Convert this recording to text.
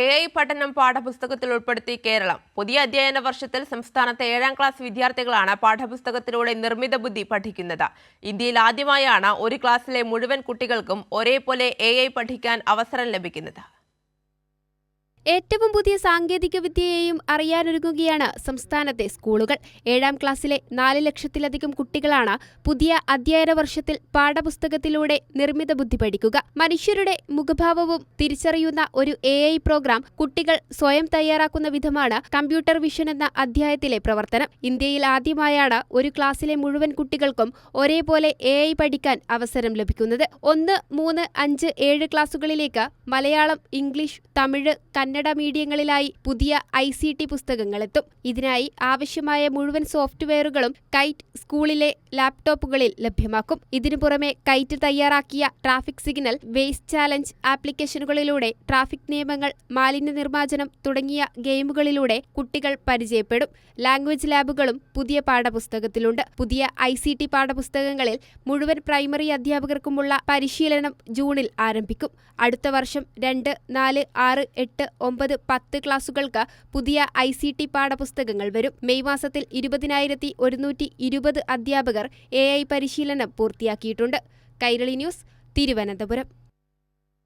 A I പഠനം പാഠപുസ്തകത്തിൽ ഉൾപ്പെടുത്തി കേരളം. പുതിയ അധ്യയന വർഷത്തിൽ സംസ്ഥാനത്തെ ഏഴാം ക്ലാസ് വിദ്യാർത്ഥികളാണ് പാഠപുസ്തകത്തിലൂടെ നിർമ്മിത ബുദ്ധി പഠിക്കുന്നത്. ഇന്ത്യയിൽ ആദ്യമായാണ് ഒരു ക്ലാസ്സിലെ മുഴുവൻ കുട്ടികൾക്കും ഒരേപോലെ എ പഠിക്കാൻ അവസരം ലഭിക്കുന്നത്. ഏറ്റവും പുതിയ സാങ്കേതിക വിദ്യയെയും അറിയാനൊരുങ്ങുകയാണ് സംസ്ഥാനത്തെ സ്കൂളുകൾ. ഏഴാം ക്ലാസ്സിലെ നാല് ലക്ഷത്തിലധികം കുട്ടികളാണ് പുതിയ അധ്യയന വർഷത്തിൽ പാഠപുസ്തകത്തിലൂടെ നിർമ്മിത ബുദ്ധി പഠിക്കുക. മനുഷ്യരുടെ മുഖഭാവവും തിരിച്ചറിയുന്ന ഒരു എ ഐ പ്രോഗ്രാം കുട്ടികൾ സ്വയം തയ്യാറാക്കുന്ന വിധമാണ് കമ്പ്യൂട്ടർ വിഷൻ എന്ന അധ്യായത്തിലെ പ്രവർത്തനം. ഇന്ത്യയിൽ ആദ്യമായാണ് ഒരു ക്ലാസ്സിലെ മുഴുവൻ കുട്ടികൾക്കും ഒരേപോലെ എ ഐ പഠിക്കാൻ അവസരം ലഭിക്കുന്നത്. ഒന്ന് മൂന്ന് അഞ്ച് ഏഴ് ക്ലാസുകളിലേക്ക് മലയാളം ഇംഗ്ലീഷ് തമിഴ് കന്നഡ മീഡിയങ്ങളിലായി പുതിയ ഐ സി ടി പുസ്തകങ്ങളെത്തും. ഇതിനായി ആവശ്യമായ മുഴുവൻ സോഫ്റ്റ്വെയറുകളും കൈറ്റ് സ്കൂളിലെ ലാപ്ടോപ്പുകളിൽ ലഭ്യമാക്കും. ഇതിനു പുറമെ കൈറ്റ് തയ്യാറാക്കിയ ട്രാഫിക് സിഗ്നൽ വേസ്റ്റ് ചാലഞ്ച് ആപ്ലിക്കേഷനുകളിലൂടെ ട്രാഫിക് നിയമങ്ങൾ മാലിന്യ നിർമ്മാർജനം തുടങ്ങിയ ഗെയിമുകളിലൂടെ കുട്ടികൾ പരിചയപ്പെടും. ലാംഗ്വേജ് ലാബുകളും പുതിയ പാഠപുസ്തകത്തിലുണ്ട്. പുതിയ ഐ സി ടി പാഠപുസ്തകങ്ങളിൽ മുഴുവൻ പ്രൈമറി അധ്യാപകർക്കുമുള്ള പരിശീലനം ജൂണിൽ ആരംഭിക്കും. അടുത്ത വർഷം രണ്ട് നാല് ആറ് എട്ട് ഒമ്പത് പത്ത് ക്ലാസുകൾക്ക് പുതിയ ഐ സി ടി പാഠപുസ്തകങ്ങൾ വരും. മെയ് മാസത്തിൽ ഇരുപതിനായിരത്തി ഒരുന്നൂറ്റി ഇരുപത് അധ്യാപകർ എ ഐ പരിശീലനം പൂർത്തിയാക്കിയിട്ടുണ്ട്. കൈരളി ന്യൂസ് തിരുവനന്തപുരം.